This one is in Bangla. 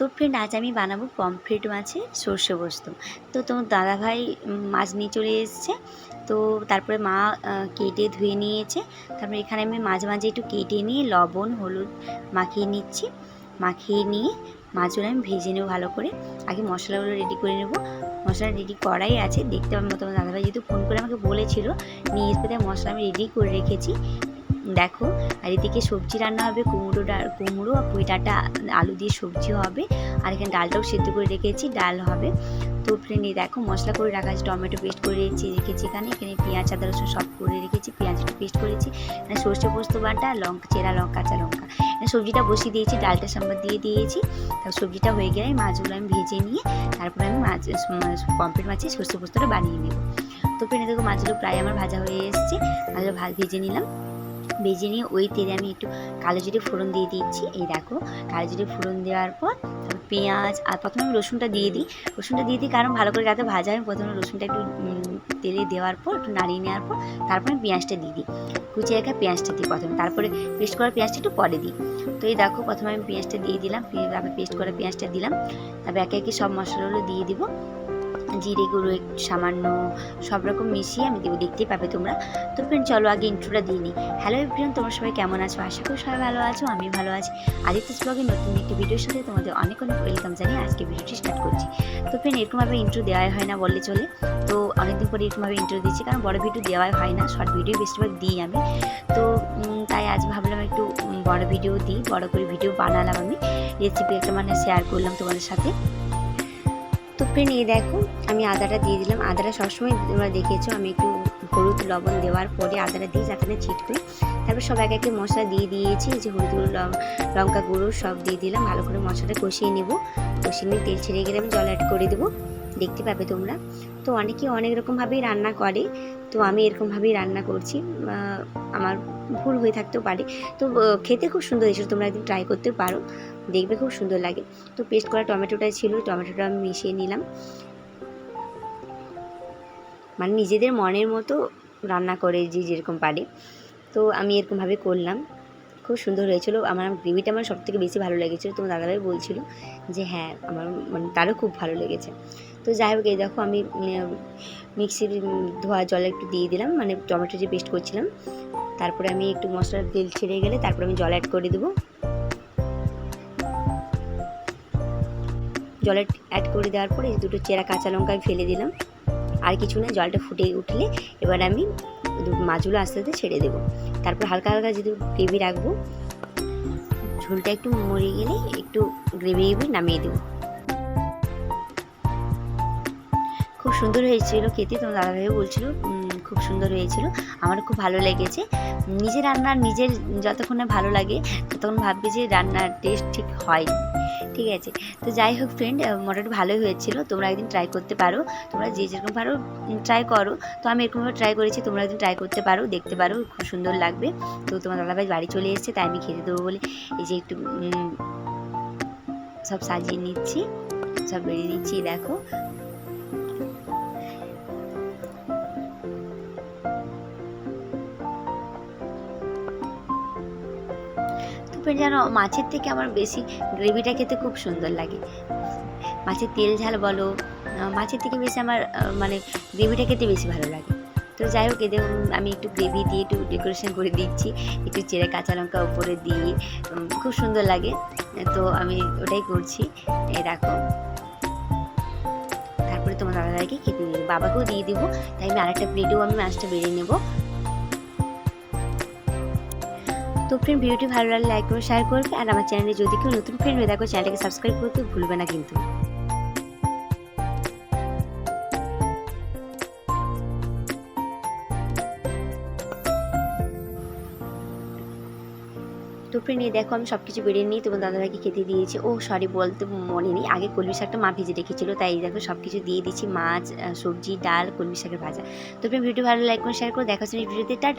তো ফ্রেন্ড আজ আমি বানাবো পমফ্রেট মাছের সর্ষে পোস্ত। তো তোমার দাদাভাই মাছ নিয়ে চলে এসেছে। তো তারপরে মা কেটে ধুয়ে নিয়েছে। তারপরে এখানে আমি মাঝে মাঝে একটু কেটে নিয়ে লবণ, হলুদ মাখিয়ে নিচ্ছি। মাখিয়ে নিয়ে মাছগুলো আমি ভেজে নেব ভালো করে। আগে মশলাগুলো রেডি করে নেব। মশলা রেডি করাই আছে। দেখতে পাবো তোমার দাদাভাই যেহেতু ফোন করে আমাকে বলেছিল, নিয়ে এসে মশলা আমি রেডি করে রেখেছি। দেখো, আর এদিকে সবজি রান্না হবে, কুমড়ো ডাল কুমড়ো পুঁই ডাঁটা, আলু দিয়ে সবজি হবে, আর এখানে ডালটাও সেদ্ধ করে রেখেছি, ডাল হবে। তো ফ্রেন্ড দেখো মশলা করে রাখা আছে, টমেটো পেস্ট করে রেখেছি রেখেছি এখানে এখানে পেঁয়াজ, আদা, রসুন সব করে রেখেছি পেঁয়াজ পেস্ট করেছি, এখানে সর্ষে পোস্ত বাটা, লঙ্কা, চেরা লঙ্কা, কাঁচা লঙ্কা। সবজিটা বসিয়ে দিয়েছি, ডালটা সাম্বার দিয়ে দিয়েছি তারপর সবজিটা হয়ে গেলে মাছগুলো আমি ভেজে নিয়ে, তারপরে আমি মাছ পম্পেট মাছে সর্ষে পোস্তটা বানিয়ে নেব। তো ফ্রেন্ড দেখো মাছগুলো প্রায় আমার ভাজা হয়ে এসছে, মাছগুলো ভেজে নিলাম। ভেজে নিয়ে ওই তেলে আমি একটু কালো জিরে ফোড়ন দিয়ে দিচ্ছি। এই দেখো, কালো জিরে ফোড়ন দেওয়ার পর পেঁয়াজ আর প্রথমে আমি রসুনটা দিয়ে দিই। রসুনটা দিয়ে দিই কারণ ভালো করে যাতে ভাজা হয় প্রথমে রসুনটা একটু তেলে দেওয়ার পর, একটু নাড়িয়ে নেওয়ার পর তারপরে পেঁয়াজটা দিয়ে দিই। কুচিয়ে রাখা পেঁয়াজটা দিই প্রথমে, তারপরে পেস্ট করা পেঁয়াজটা একটু পরে দিই। তো এই দেখো, প্রথমে আমি পেঁয়াজটা দিয়ে দিলাম তারপরে পেস্ট করা পেঁয়াজটা দিলাম। তারপর একে একে সব মশলাগুলো দিয়ে দিব। জিরে গুঁড়ো সামান্য সব রকম মিশিয়ে আমি দেবো, দেখতেই পাবে তোমরা। তো ফ্রেন্ড চলো আগে ইন্ট্রোটা দিয়ে নিই। হ্যালো এভরিওয়ান তোমরা সবাই কেমন আছো? আশা করি সবাই ভালো আছো, আমি ভালো আছি। আদিত্য ব্লগের নতুন একটি ভিডিওর সাথে তোমাদের অনেক অনেক ওয়েলকাম জানিয়ে আজকে ভিডিওটি স্টার্ট করছি। তো ফ্রেন্ড এরকমভাবে ইন্ট্রো দেওয়াই হয় না বললে চলে। তো অনেকদিন পরে এরকমভাবে ইন্ট্রো দিচ্ছি, কারণ বড় ভিডিও দেওয়াই হয় না শর্ট ভিডিও বেশিরভাগ দিই আমি। তো তাই আজ ভাবলাম একটু বড় ভিডিও দিই, বড় করে ভিডিও বানালাম আমি। রেসিপি একটা মানে শেয়ার করলাম তোমাদের সাথে। তো এই দেখো। আমি আদাটা দিয়ে দিলাম। আদাটা সবসময় তোমরা দেখেছ, আমি একটু হলুদ লবণ দেওয়ার পরে আদাটা দিয়ে যাতে না ছিটকে তারপর সব এক একে মশলা দিয়ে দিয়েছি যে হলুদ গুঁড়ো লঙ্কা গুঁড়ো সব দিয়ে দিলাম। ভালো করে মশলাটা কষিয়ে নেব। কষিয়ে নিয়ে তেল ছেড়ে গেলে আমি জল অ্যাড করে দেবো। দেখতে পাবে তোমরা। তো অনেকে অনেক রকমভাবেই রান্না করে। তো আমি এরকমভাবেই রান্না করছি। আমার ভুল হয়ে থাকতেও পারে। তো খেতে খুব সুন্দর এসে তোমরা একদিন ট্রাই করতে পারো। দেখবে খুব সুন্দর লাগে। তো পেস্ট করা টমেটোটা ছিল, টমেটোটা আমি মিশিয়ে নিলাম। মানে নিজেদের মনের মতো রান্না করে যে যেরকম পারে। তো, আমি এরকমভাবে করলাম। খুব সুন্দর হয়েছিল। আমার গ্রেভিটা আমার সবথেকে বেশি ভালো লেগেছিলো। তোমার দাদাভাই বলছিল যে হ্যাঁ আমার মানে তারও খুব ভালো লেগেছে। তো যাই হোক, এই দেখো আমি মিক্সির ধোয়া জল একটু দিয়ে দিলাম মানে টমেটো যে পেস্ট করছিলাম। তারপরে আমি একটু মশলার তেল ছেড়ে গেলে তারপরে আমি জল অ্যাড করে দেবো। জলে অ্যাড করে দেওয়ার পরে দুটো চেরা কাঁচা লঙ্কা ফেলে দিলাম। আর কিছু না, জলটা ফুটে উঠলে এবার আমি মাছগুলো আস্তে আস্তে ছেড়ে দেবো। তারপর হালকা হালকা যদি গ্রেভি রাখব, ঝোলটা একটু মরে গেলে একটু গ্রেভি গ্রেভি নামিয়ে দেবো। সুন্দর হয়েছিল খেতে তোমার দাদাভাইও বলছিল খুব সুন্দর হয়েছিল আমার খুব ভালো লেগেছে। নিজের রান্নার নিজের যতক্ষণ ভালো লাগে, ততক্ষণ ভাববে যে রান্নার টেস্ট ঠিক হয়নি। ঠিক আছে? তো যাই হোক ফ্রেন্ড মোটামুটি ভালোই হয়েছিল, তোমরা একদিন ট্রাই করতে পারো। তোমরা যে যেরকম পারো ট্রাই করো। তো আমি এরকমভাবে ট্রাই করেছি, তোমরা একদিন ট্রাই করতে পারো, দেখতে পারো, খুব সুন্দর লাগবে। তো তোমার দাদাভাই বাড়ি চলে এসেছে, তাই আমি খেতে দেবো বলে এই যে একটু সব সাজিয়ে নিচ্ছি, সব বেরিয়ে নিচ্ছি দেখো। তবে যেন মাছের থেকে আমার বেশি গ্রেভিটা খেতে খুব সুন্দর লাগে। মাছের তেল ঝাল বলো মাছের থেকে বেশি আমার মানে গ্রেভিটা খেতে বেশি ভালো লাগে। তো যাই হোক, এদের আমি একটু গ্রেভি দিয়ে একটু ডেকোরেশন করে দিচ্ছি। একটু চেরে কাঁচা লঙ্কা উপরে দিয়ে খুব সুন্দর লাগে। তো আমি ওটাই করছি। দেখো। তারপরে তোমার দাদাভাইকে খেতে দিয়ে বাবাকেও দিয়ে দেবো। তাই আমি আরেকটা প্লেটেও আমি মাছটা বেড়ে নেব। তো ফ্রেন্ড ভিডিওটি ভালো লাগলে লাইক করে শেয়ার করবে আর আমার চ্যানেলে যদি কেউ নতুন ফ্রেন্ড হয়ে থাকো চ্যানেলটাকে সাবস্ক্রাইব করতে ভুলবে না কিন্তু। তো ফ্রেন্ড এই দেখো আমি সব কিছু বেরিয়ে নিই, তোমার দাদাভাইকে খেতে দিয়েছি। ও সরি বলতে মনে নেই। আগে কলমি শাকটা মা ভেজে রেখেছিলো, তাই দেখো সব কিছু দিয়ে দিচ্ছি, মাছ সবজি, ডাল, কলমি শাকের ভাজা। তো ভিডিও ভালো লাইক করে শেয়ার করে, দেখা ভিডিওতে টাটা।